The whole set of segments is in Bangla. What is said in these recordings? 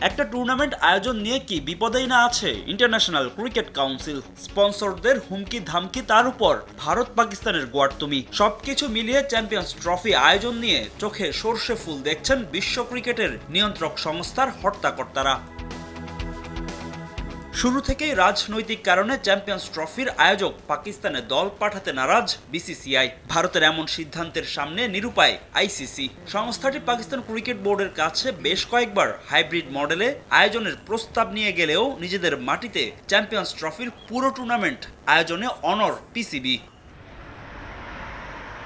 একটা টুর্নামেন্ট আয়োজন নিয়ে কি বিপদেই না আছে? ইন্টারন্যাশনাল ক্রিকেট কাউন্সিল স্পন্সরদের হুমকি ধামকি তার উপর। ভারত পাকিস্তানের গোয়ার্তুমি। সবকিছু মিলিয়ে চ্যাম্পিয়ন্স ট্রফি আয়োজন নিয়ে চোখে সর্ষে ফুল দেখছেন বিশ্ব ক্রিকেটের নিয়ন্ত্রক সংস্থার হর্তাকর্তারা। শুরু থেকেই রাজনৈতিক কারণে চ্যাম্পিয়ন্স ট্রফির আয়োজক পাকিস্তানে দল পাঠাতে নারাজ বিসিসিআই। ভারতের এমন সিদ্ধান্তের সামনে নিরুপায় আইসিসি। সংস্থাটি পাকিস্তান ক্রিকেট বোর্ডের কাছে বেশ কয়েকবার হাইব্রিড মডেলে আয়োজনের প্রস্তাব নিয়ে গেলেও নিজেদের মাটিতে চ্যাম্পিয়ন্স ট্রফির পুরো টুর্নামেন্ট আয়োজনে অনর পিসিবি।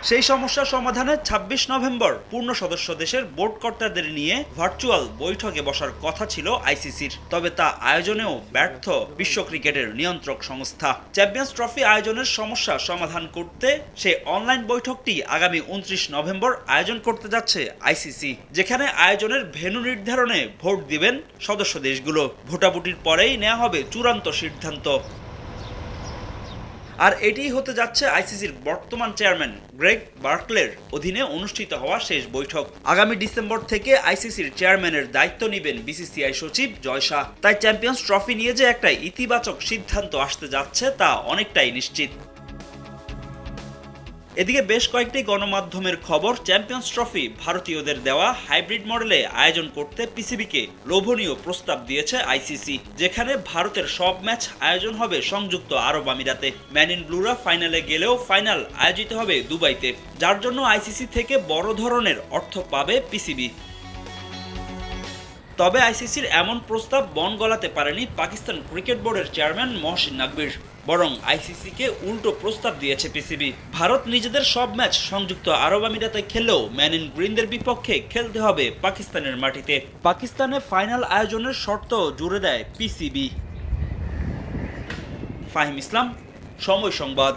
সেই সমস্যা সমাধানে ২৬ নভেম্বর পূর্ণ সদস্য দেশের বোর্ড কর্তাদের নিয়ে ভার্চুয়াল বৈঠকে বসার কথা ছিল আইসিসির। তবে তা আয়োজনেও ব্যর্থ বিশ্ব ক্রিকেটের নিয়ন্ত্রক সংস্থা। চ্যাম্পিয়ন্স ট্রফি আয়োজনের সমস্যা সমাধান করতে সেই অনলাইন বৈঠকটি আগামী উনত্রিশ নভেম্বর আয়োজন করতে যাচ্ছে আইসিসি, যেখানে আয়োজনের ভেন্যু নির্ধারণে ভোট দিবেন সদস্য দেশগুলো। ভোটাভুটির পরেই নেওয়া হবে চূড়ান্ত সিদ্ধান্ত। আর এটিই হতে যাচ্ছে আইসিসির বর্তমান চেয়ারম্যান গ্রেগ বার্কলের অধীনে অনুষ্ঠিত হওয়া শেষ বৈঠক। আগামী ডিসেম্বর থেকে আইসিসির চেয়ারম্যানের দায়িত্ব নেবেন বিসিসিআই সচিব জয় শাহ। তাই চ্যাম্পিয়ন্স ট্রফি নিয়ে যে একটা ইতিবাচক সিদ্ধান্ত আসতে যাচ্ছে তা অনেকটাই নিশ্চিত। এদিকে বেশ কয়েকটি গণমাধ্যমের খবর, চ্যাম্পিয়ন্স ট্রফি ভারতীয়দের দেওয়া হাইব্রিড মডেলে আয়োজন করতে পিসিবিকে লোভনীয় প্রস্তাব দিয়েছে আইসিসি, যেখানে ভারতের সব ম্যাচ আয়োজন হবে সংযুক্ত আরব আমিরাতে। ম্যান ইন ব্লুরা ফাইনালে গেলেও ফাইনাল আয়োজিত হবে দুবাইতে, যার জন্য আইসিসি থেকে বড় ধরনের অর্থ পাবে পিসিবি। তবে আইসিসির এমন প্রস্তাব বন গলাতে পারেনি পাকিস্তান ক্রিকেট বোর্ডের চেয়ারম্যান মহসিন নাকবির বরং আইসিসিকে উল্টো প্রস্তাব দিয়েছে পিসিবি। ভারত নিজেদের সব ম্যাচ সংযুক্ত আরব আমিরাতে খেলেও ম্যান ইন গ্রিনদের বিপক্ষে খেলতে হবে পাকিস্তানের মাটিতে। পাকিস্তানে ফাইনাল আয়োজনের শর্ত জুড়ে দেয় পিসিবি। ফাহিম ইসলাম, সময় সংবাদ।